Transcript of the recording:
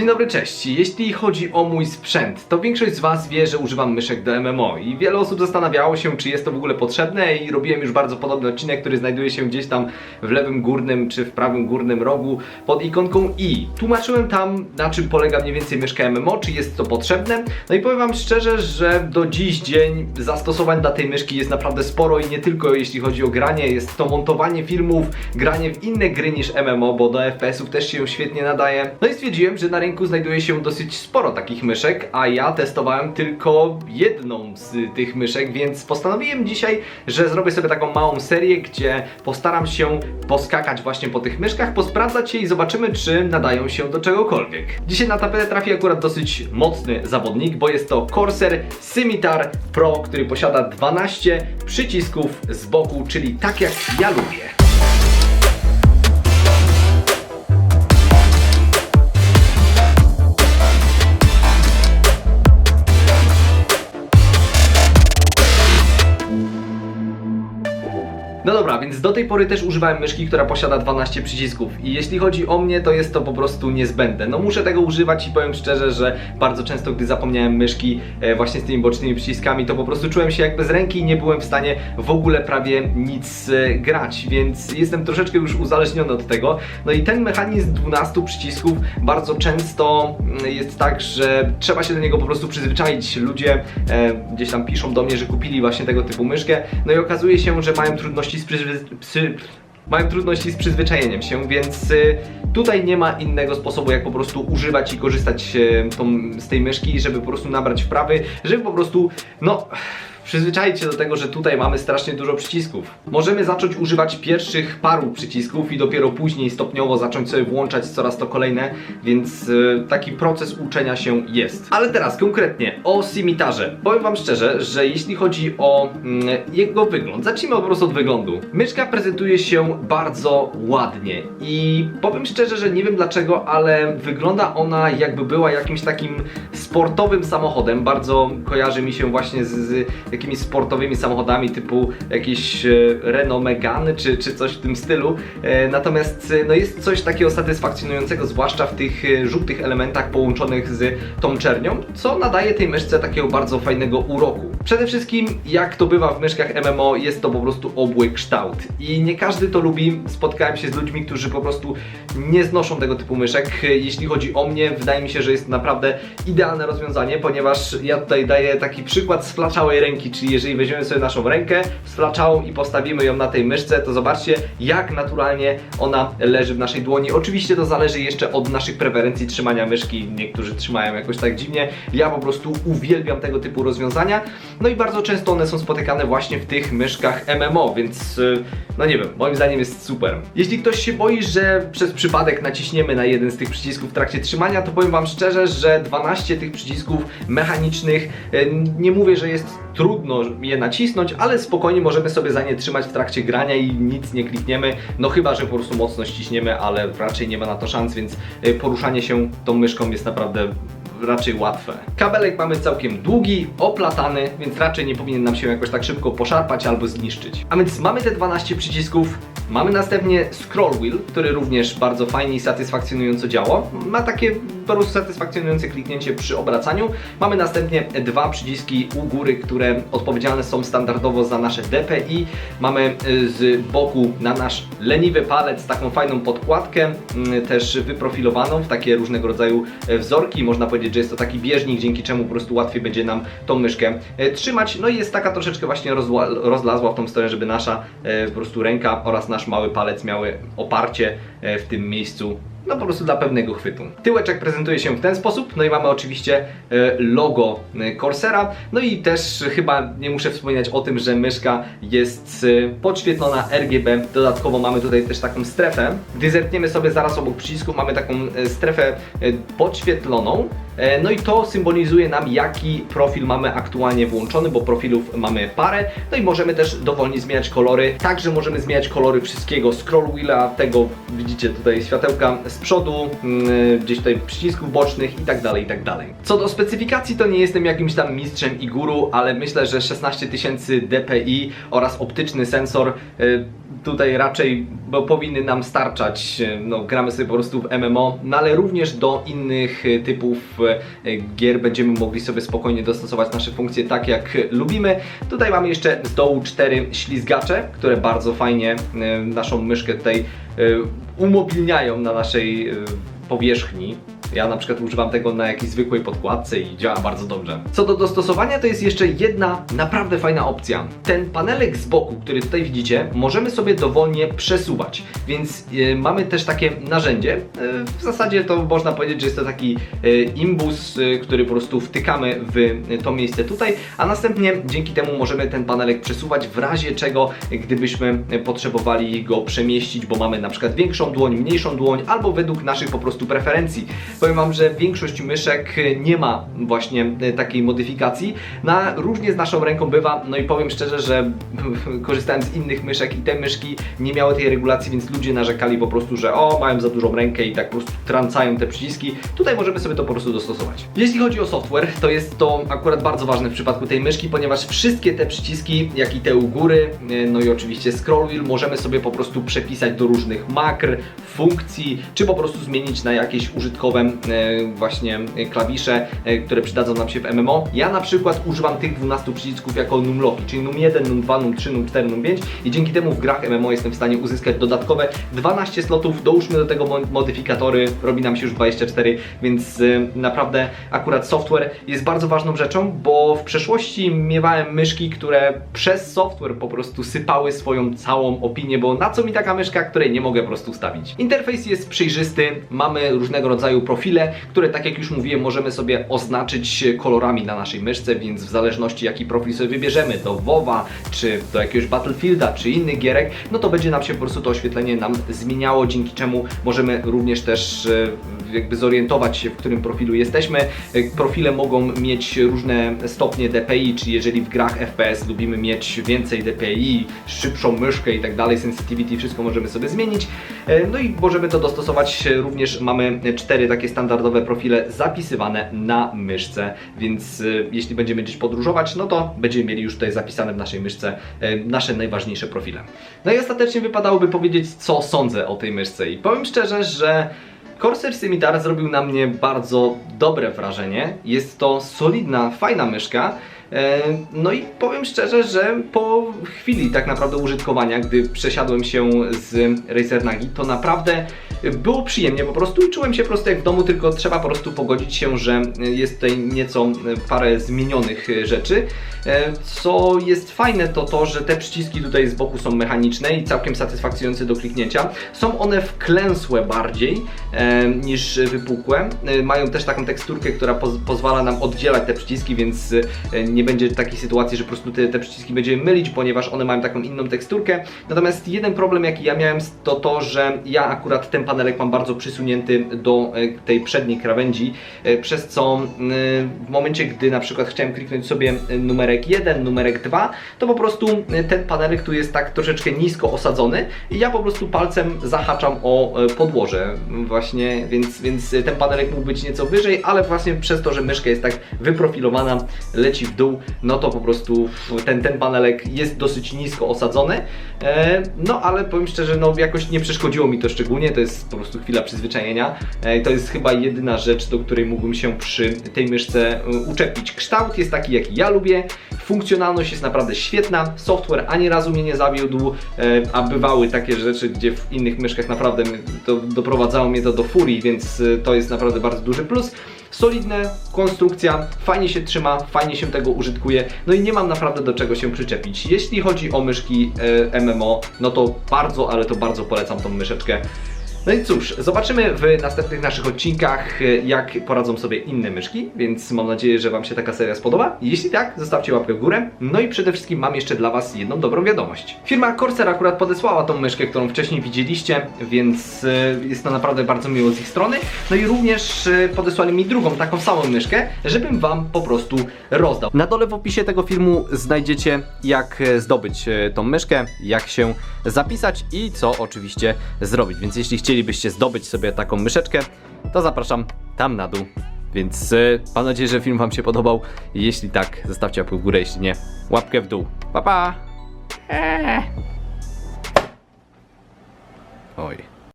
Dzień dobry, cześć. Jeśli chodzi o mój sprzęt, to większość z Was wie, że używam myszek do MMO i wiele osób zastanawiało się, czy jest to w ogóle potrzebne i robiłem już bardzo podobny odcinek, który znajduje się gdzieś tam w lewym górnym czy w prawym górnym rogu pod ikonką i. Tłumaczyłem tam, na czym polega mniej więcej myszka MMO, czy jest to potrzebne. No i powiem Wam szczerze, że do dziś dzień zastosowań dla tej myszki jest naprawdę sporo i nie tylko jeśli chodzi o granie, jest to montowanie filmów, granie w inne gry niż MMO, bo do FPS-ów też się świetnie nadaje. No i stwierdziłem, że na rynku znajduje się dosyć sporo takich myszek, a ja testowałem tylko jedną z tych myszek, więc postanowiłem dzisiaj, że zrobię sobie taką małą serię, gdzie postaram się poskakać właśnie po tych myszkach, posprawdzać je i zobaczymy, czy nadają się do czegokolwiek. Dzisiaj na tapetę trafi akurat dosyć mocny zawodnik, bo jest to Corsair Scimitar Pro, który posiada 12 przycisków z boku, czyli tak jak ja lubię. Do tej pory też używałem myszki, która posiada 12 przycisków i jeśli chodzi o mnie, to jest to po prostu niezbędne. No muszę tego używać i powiem szczerze, że bardzo często, gdy zapomniałem myszki e, właśnie z tymi bocznymi przyciskami, to po prostu czułem się jak bez ręki i nie byłem w stanie w ogóle prawie nic e, grać, więc jestem troszeczkę już uzależniony od tego. No i ten mechanizm 12 przycisków bardzo często mm, jest tak, że trzeba się do niego po prostu przyzwyczaić. Ludzie e, gdzieś tam piszą do mnie, że kupili właśnie tego typu myszkę, no i okazuje się, że mają trudności z przyzwy- przy mają trudności z przyzwyczajeniem się, więc y, tutaj nie ma innego sposobu, jak po prostu używać i korzystać y, tą, z tej myszki, żeby po prostu nabrać wprawy, żeby po prostu, no. Przyzwyczaić się do tego, że tutaj mamy strasznie dużo przycisków. Możemy zacząć używać pierwszych paru przycisków i dopiero później stopniowo zacząć sobie włączać coraz to kolejne, więc y, taki proces uczenia się jest. Ale teraz konkretnie o Simitarze. Powiem Wam szczerze, że jeśli chodzi o mm, jego wygląd, zacznijmy po prostu od wyglądu. Myszka prezentuje się bardzo ładnie i powiem szczerze, że nie wiem dlaczego, ale wygląda ona jakby była jakimś takim sportowym samochodem. Bardzo kojarzy mi się właśnie z, z jakimiś sportowymi samochodami typu jakieś e, Renault Megane czy, czy coś w tym stylu. E, Natomiast e, no jest coś takiego satysfakcjonującego, zwłaszcza w tych żółtych elementach połączonych z tą czernią, co nadaje tej myszce takiego bardzo fajnego uroku. Przede wszystkim, jak to bywa w myszkach MMO, jest to po prostu obły kształt. I nie każdy to lubi. Spotkałem się z ludźmi, którzy po prostu nie znoszą tego typu myszek. Jeśli chodzi o mnie, wydaje mi się, że jest naprawdę idealne rozwiązanie, ponieważ ja tutaj daję taki przykład sflaczałej ręki, czyli jeżeli weźmiemy sobie naszą rękę sflaczałą i postawimy ją na tej myszce, to zobaczcie, jak naturalnie ona leży w naszej dłoni. Oczywiście to zależy jeszcze od naszych preferencji trzymania myszki. Niektórzy trzymają jakoś tak dziwnie. Ja po prostu uwielbiam tego typu rozwiązania. No i bardzo często one są spotykane właśnie w tych myszkach MMO, więc y, no nie wiem, moim zdaniem jest super. Jeśli ktoś się boi, że przez przypadek naciśniemy na jeden z tych przycisków w trakcie trzymania, to powiem Wam szczerze, że 12 tych przycisków mechanicznych, y, nie mówię, że jest trudno je nacisnąć, ale spokojnie możemy sobie za nie trzymać w trakcie grania i nic nie klikniemy, no chyba, że po prostu mocno ściśniemy, ale raczej nie ma na to szans, więc y, poruszanie się tą myszką jest naprawdę raczej łatwe. Kabelek mamy całkiem długi, oplatany, więc raczej nie powinien nam się jakoś tak szybko poszarpać albo zniszczyć. A więc mamy te 12 przycisków, mamy następnie scroll wheel, który również bardzo fajnie i satysfakcjonująco działa. Ma takie po prostu satysfakcjonujące kliknięcie przy obracaniu. Mamy następnie dwa przyciski u góry, które odpowiedzialne są standardowo za nasze DPI. Mamy y, z boku na nasz leniwy palec taką fajną podkładkę, też wyprofilowaną w takie różnego rodzaju e, wzorki. Można powiedzieć, że jest to taki bieżnik, dzięki czemu po prostu łatwiej będzie nam tą myszkę e, trzymać. No i jest taka troszeczkę właśnie rozlazła w tą stronę, żeby nasza e, po prostu ręka oraz nasz mały palec miały oparcie e, w tym miejscu no po prostu dla pewnego chwytu. Tyłeczek prezentuje się w ten sposób, no i mamy oczywiście e, logo e, Corsera, no i też chyba nie muszę wspominać o tym, że myszka jest e, podświetlona RGB, dodatkowo mamy tutaj też taką strefę. Gdy zerkniemy sobie zaraz obok przycisków, mamy taką strefę podświetloną, No i to symbolizuje nam, jaki profil mamy aktualnie włączony, bo profilów mamy parę. No i możemy też dowolnie zmieniać kolory. Także możemy zmieniać kolory wszystkiego. Scroll wheela, tego widzicie tutaj światełka z przodu, mm, gdzieś tutaj przycisków bocznych i tak dalej, i tak dalej. Co do specyfikacji, to nie jestem jakimś tam mistrzem i guru, ale myślę, że 16 tysięcy dpi oraz optyczny sensor y, tutaj raczej bo powinny nam starczać. y, No, gramy sobie po prostu w MMO, no ale również do innych y, typów gier będziemy mogli sobie spokojnie dostosować nasze funkcje tak jak lubimy. Tutaj mamy jeszcze z dołu cztery ślizgacze, które bardzo fajnie naszą myszkę tutaj umobilniają na naszej y, powierzchni. Ja na przykład używam tego na jakiejś zwykłej podkładce i działa bardzo dobrze. Co do dostosowania, to jest jeszcze jedna naprawdę fajna opcja. Ten panelek z boku, który tutaj widzicie, możemy sobie dowolnie przesuwać, więc e, mamy też takie narzędzie. E, w zasadzie to można powiedzieć, że jest to taki e, imbus, który po prostu wtykamy w to miejsce tutaj, a następnie dzięki temu możemy ten panelek przesuwać w razie czego, gdybyśmy potrzebowali go przemieścić, bo mamy na przykład większą dłoń, mniejszą dłoń, albo według naszych po prostu preferencji. Powiem Wam, że większość myszek nie ma właśnie takiej modyfikacji. Na różnie z naszą ręką bywa, no i powiem szczerze, że korzystałem z innych myszek i te myszki nie miały tej regulacji, więc ludzie narzekali po prostu, że o, mają za dużą rękę i tak po prostu trącają te przyciski. Tutaj możemy sobie to po prostu dostosować. Jeśli chodzi o software, to jest to akurat bardzo ważne w przypadku tej myszki, ponieważ wszystkie te przyciski, jak i te u góry, no i oczywiście scroll wheel, możemy sobie po prostu przepisać do różnych makr, funkcji, czy po prostu zmienić na jakieś użytkowe e, właśnie e, klawisze, e, które przydadzą nam się w MMO. Ja na przykład używam tych 12 przycisków jako numlocki, czyli num 1, num 2, num 3, num 4, num 5 i dzięki temu w grach MMO jestem w stanie uzyskać dodatkowe 12 slotów, dołóżmy do tego mo- modyfikatory, robi nam się już 24, więc y, naprawdę akurat software jest bardzo ważną rzeczą, bo w przeszłości miewałem myszki, które przez software po prostu sypały swoją całą opinię, bo na co mi taka myszka, której nie mogę po prostu ustawić. Interfejs jest przejrzysty, mamy różnego rodzaju profile, które tak jak już mówiłem, możemy sobie oznaczyć kolorami na naszej myszce, więc w zależności jaki profil sobie wybierzemy, do WoWa, czy do jakiegoś Battlefielda, czy innych gierek, no to będzie nam się po prostu to oświetlenie nam zmieniało, dzięki czemu możemy również też e, jakby zorientować się, w którym profilu jesteśmy. E, Profile mogą mieć różne stopnie DPI, czyli jeżeli w grach FPS lubimy mieć więcej DPI, szybszą myszkę i tak dalej, sensitivity, wszystko możemy sobie zmienić. E, No i możemy to dostosować, e, również mamy cztery takie standardowe profile zapisywane na myszce, więc jeśli będziemy gdzieś podróżować, no to będziemy mieli już tutaj zapisane w naszej myszce nasze najważniejsze profile. No i ostatecznie wypadałoby powiedzieć, co sądzę o tej myszce i powiem szczerze, że Corsair Scimitar zrobił na mnie bardzo dobre wrażenie. Jest to solidna, fajna myszka. E, No i powiem szczerze, że po chwili tak naprawdę użytkowania, gdy przesiadłem się z Razer Nagi, to naprawdę było przyjemnie po prostu i czułem się po prostu jak w domu, tylko trzeba po prostu pogodzić się, że jest tutaj nieco parę zmienionych rzeczy. E, Co jest fajne to to, że te przyciski tutaj z boku są mechaniczne i całkiem satysfakcjonujące do kliknięcia. Są one wklęsłe bardziej e, niż wypukłe. E, Mają też taką teksturkę, która poz pozwala nam oddzielać te przyciski, więc e, nie będzie takiej sytuacji, że po prostu te, te przyciski będziemy mylić, ponieważ one mają taką inną teksturkę. Natomiast jeden problem, jaki ja miałem, to to, że ja akurat ten panelek mam bardzo przysunięty do e, tej przedniej krawędzi, e, przez co e, w momencie, gdy na przykład chciałem kliknąć sobie e, numerek 1, numerek 2, to po prostu ten panelek tu jest tak troszeczkę nisko osadzony i ja po prostu palcem zahaczam o podłoże. Właśnie, więc, więc ten panelek mógł być nieco wyżej, ale właśnie przez to, że myszka jest tak wyprofilowana, leci w dół, no to po prostu ten, ten panelek jest dosyć nisko osadzony, no ale powiem szczerze, no jakoś nie przeszkodziło mi to szczególnie, to jest po prostu chwila przyzwyczajenia, e, to jest chyba jedyna rzecz, do której mógłbym się przy tej myszce e, uczepić. Kształt jest taki, jaki ja lubię, funkcjonalność jest naprawdę świetna, software ani razu mnie nie zawiódł, e, a bywały takie rzeczy, gdzie w innych myszkach naprawdę to doprowadzało mnie to do furii, więc to jest naprawdę bardzo duży plus. Solidna konstrukcja, fajnie się trzyma, fajnie się tego użytkuje, no i nie mam naprawdę do czego się przyczepić. Jeśli chodzi o myszki MMO, no to bardzo, ale to bardzo polecam tą myszeczkę. No i cóż, zobaczymy w następnych naszych odcinkach, e, jak poradzą sobie inne myszki, więc mam nadzieję, że Wam się taka seria spodoba. Jeśli tak, zostawcie łapkę w górę. No i przede wszystkim mam jeszcze dla Was jedną dobrą wiadomość. Firma Corsair akurat podesłała tą myszkę, którą wcześniej widzieliście, więc e, jest to naprawdę bardzo miło z ich strony. No i również e, podesłali mi drugą, taką samą myszkę, żebym Wam po prostu rozdał. Na dole w opisie tego filmu znajdziecie, jak zdobyć tą myszkę, jak się zapisać i co oczywiście zrobić. Więc jeśli chcielibyście chcielibyście zdobyć sobie taką myszeczkę, to zapraszam tam na dół. Więc y, mam nadzieję, że film Wam się podobał. Jeśli tak, zostawcie łapkę w górę, jeśli nie, łapkę w dół. Pa pa! Oj.